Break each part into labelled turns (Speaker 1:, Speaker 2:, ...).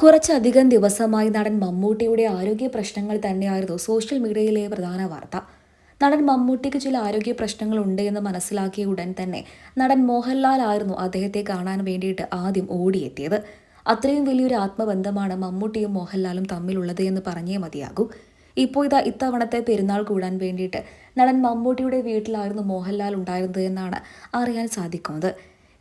Speaker 1: കുറച്ചധികം ദിവസമായി നടൻ മമ്മൂട്ടിയുടെ ആരോഗ്യ പ്രശ്നങ്ങൾ തന്നെയായിരുന്നു സോഷ്യൽ മീഡിയയിലെ പ്രധാന വാർത്ത. നടൻ മമ്മൂട്ടിക്ക് ചില ആരോഗ്യ പ്രശ്നങ്ങൾ ഉണ്ട് എന്ന് മനസ്സിലാക്കിയ ഉടൻ തന്നെ നടൻ മോഹൻലാൽ ആയിരുന്നു അദ്ദേഹത്തെ കാണാൻ വേണ്ടിയിട്ട് ആദ്യം ഓടിയെത്തിയത്. അത്രയും വലിയൊരു ആത്മബന്ധമാണ് മമ്മൂട്ടിയും മോഹൻലാലും തമ്മിലുള്ളത് എന്ന് പറഞ്ഞേ മതിയാകൂ. ഇപ്പോൾ ഇതാ ഇത്തവണത്തെ പെരുന്നാൾ കൂടാൻ വേണ്ടിയിട്ട് നടൻ മമ്മൂട്ടിയുടെ വീട്ടിലായിരുന്നു മോഹൻലാൽ ഉണ്ടായിരുന്നത് എന്നാണ് അറിയാൻ സാധിക്കുന്നത്.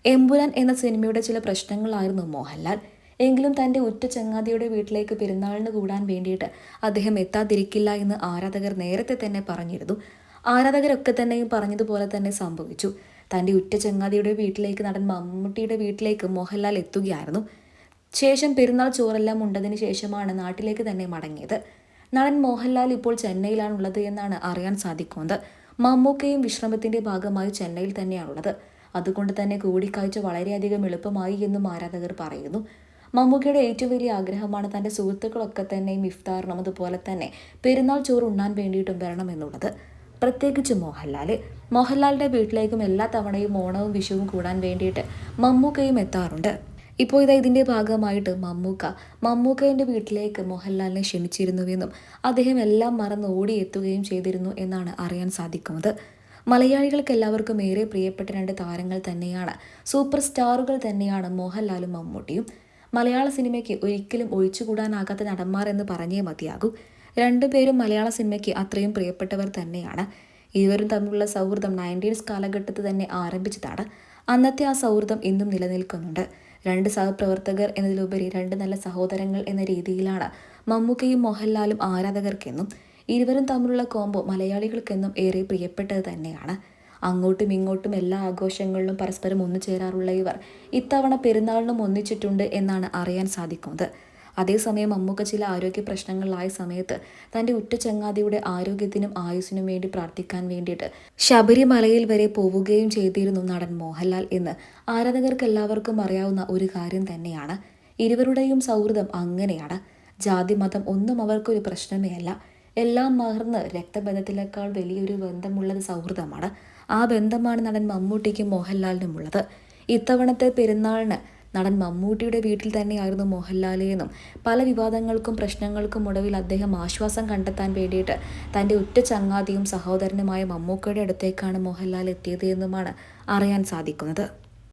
Speaker 1: എമ്പുരാൻ എന്ന സിനിമയുടെ ചില പ്രശ്നങ്ങളായിരുന്നു മോഹൻലാൽ. എങ്കിലും തന്റെ ഉറ്റ ചങ്ങാതിയുടെ വീട്ടിലേക്ക് പെരുന്നാളിന് കൂടാൻ വേണ്ടിയിട്ട് അദ്ദേഹം എത്താതിരിക്കില്ല എന്ന് ആരാധകർ നേരത്തെ തന്നെ പറഞ്ഞിരുന്നു. ആരാധകരൊക്കെ തന്നെയും പറഞ്ഞതുപോലെ തന്നെ സംഭവിച്ചു. തന്റെ ഉറ്റ ചങ്ങാതിയുടെ വീട്ടിലേക്ക് നടൻ മമ്മൂട്ടിയുടെ വീട്ടിലേക്ക് മോഹൻലാൽ എത്തുകയായിരുന്നു. ശേഷം പെരുന്നാൾ ചോറെല്ലാം ഉണ്ടതിന് ശേഷമാണ് നാട്ടിലേക്ക് തന്നെ മടങ്ങിയത്. നടൻ മോഹൻലാൽ ഇപ്പോൾ ചെന്നൈയിലാണുള്ളത് എന്നാണ് അറിയാൻ സാധിക്കുന്നത്. മമ്മൂക്കയും വിശ്രമത്തിന്റെ ഭാഗമായി ചെന്നൈയിൽ തന്നെയാണുള്ളത്. അതുകൊണ്ട് തന്നെ കൂടിക്കാഴ്ച വളരെയധികം എളുപ്പമായി എന്നും ആരാധകർ പറയുന്നു. മമ്മൂക്കയുടെ ഏറ്റവും വലിയ ആഗ്രഹമാണ് തന്റെ സുഹൃത്തുക്കളൊക്കെ തന്നെയും ഇഫ്താറിനും അതുപോലെ തന്നെ പെരുന്നാൾ ചോറ് ഉണ്ണാൻ വേണ്ടിയിട്ടും വരണം എന്നുള്ളത്. പ്രത്യേകിച്ച് മോഹൻലാൽ മോഹൻലാലിന്റെ വീട്ടിലേക്കും എല്ലാ തവണയും ഓണവും വിഷുവും കൂടാൻ വേണ്ടിയിട്ട് മമ്മൂക്കയും എത്താറുണ്ട്. ഇപ്പോൾ ഇതാ ഇതിന്റെ ഭാഗമായിട്ട് മമ്മൂക്ക മമ്മൂക്കയുടെ വീട്ടിലേക്ക് മോഹൻലാലിനെ ക്ഷണിച്ചിരുന്നുവെന്നും അദ്ദേഹം എല്ലാം മറന്ന് ഓടിയെത്തുകയും ചെയ്തിരുന്നു എന്നാണ് അറിയാൻ സാധിക്കുന്നത്. മലയാളികൾക്ക് എല്ലാവർക്കും ഏറെ പ്രിയപ്പെട്ട രണ്ട് താരങ്ങൾ തന്നെയാണ്. സൂപ്പർ സ്റ്റാറുകൾ തന്നെയാണ് മോഹൻലാലും മമ്മൂട്ടിയും. മലയാള സിനിമയ്ക്ക് ഒരിക്കലും ഒഴിച്ചുകൂടാനാകാത്ത നടന്മാർ എന്ന് പറഞ്ഞേ മതിയാകൂ. രണ്ടുപേരും മലയാള സിനിമയ്ക്ക് അത്രയും പ്രിയപ്പെട്ടവർ തന്നെയാണ്. ഇരുവരും തമ്മിലുള്ള സൗഹൃദം നയന്റീൻസ് കാലഘട്ടത്തിൽ തന്നെ ആരംഭിച്ചതാണ്. അന്നത്തെ ആ സൗഹൃദം ഇന്നും നിലനിൽക്കുന്നുണ്ട്. രണ്ട് സഹപ്രവർത്തകർ എന്നതിലുപരി രണ്ട് നല്ല സഹോദരങ്ങൾ എന്ന രീതിയിലാണ് മമ്മൂക്കയും മോഹൻലാലും ആരാധകർക്കെന്നും ഇരുവരും തമ്മിലുള്ള കോംബോ മലയാളികൾക്കെന്നും ഏറെ പ്രിയപ്പെട്ടത് തന്നെയാണ്. അങ്ങോട്ടും ഇങ്ങോട്ടും എല്ലാ ആഘോഷങ്ങളിലും പരസ്പരം ഒന്നു ചേരാറുള്ള ഇവർ ഇത്തവണ പെരുന്നാളിനും ഒന്നിച്ചിട്ടുണ്ട് എന്നാണ് അറിയാൻ സാധിക്കുന്നത്. അതേസമയം അമ്മുക്ക ചില ആരോഗ്യ പ്രശ്നങ്ങളിലായ സമയത്ത് തന്റെ ഉറ്റ ചങ്ങാതിയുടെ ആരോഗ്യത്തിനും ആയുസ്സിനും വേണ്ടി പ്രാർത്ഥിക്കാൻ വേണ്ടിയിട്ട് ശബരിമലയിൽ വരെ പോവുകയും ചെയ്തിരുന്നു നടൻ മോഹൻലാൽ എന്ന് ആരാധകർക്ക് എല്ലാവർക്കും അറിയാവുന്ന ഒരു കാര്യം തന്നെയാണ്. ഇരുവരുടെയും സൗഹൃദം അങ്ങനെയാണ്. ജാതി മതം ഒന്നും അവർക്കൊരു പ്രശ്നമേ അല്ല എല്ലാം മറന്ന് രക്തബന്ധത്തിനേക്കാൾ വലിയൊരു ബന്ധമുള്ളത് സൗഹൃദമാണ്. ആ ബന്ധമാണ് നടൻ മമ്മൂട്ടിക്കും മോഹൻലാലിനും ഉള്ളത്. ഇത്തവണത്തെ പെരുന്നാളിന് നടൻ മമ്മൂട്ടിയുടെ വീട്ടിൽ തന്നെയായിരുന്നു മോഹൻലാൽ എന്നും പല വിവാദങ്ങൾക്കും പ്രശ്നങ്ങൾക്കും ഒടുവിൽ അദ്ദേഹം ആശ്വാസം കണ്ടെത്താൻ വേണ്ടിയിട്ട് തന്റെ ഉറ്റ ചങ്ങാതിയും സഹോദരനുമായ മമ്മൂക്കയുടെ അടുത്തേക്കാണ് മോഹൻലാൽ എത്തിയത് എന്നുമാണ് അറിയാൻ സാധിക്കുന്നത്.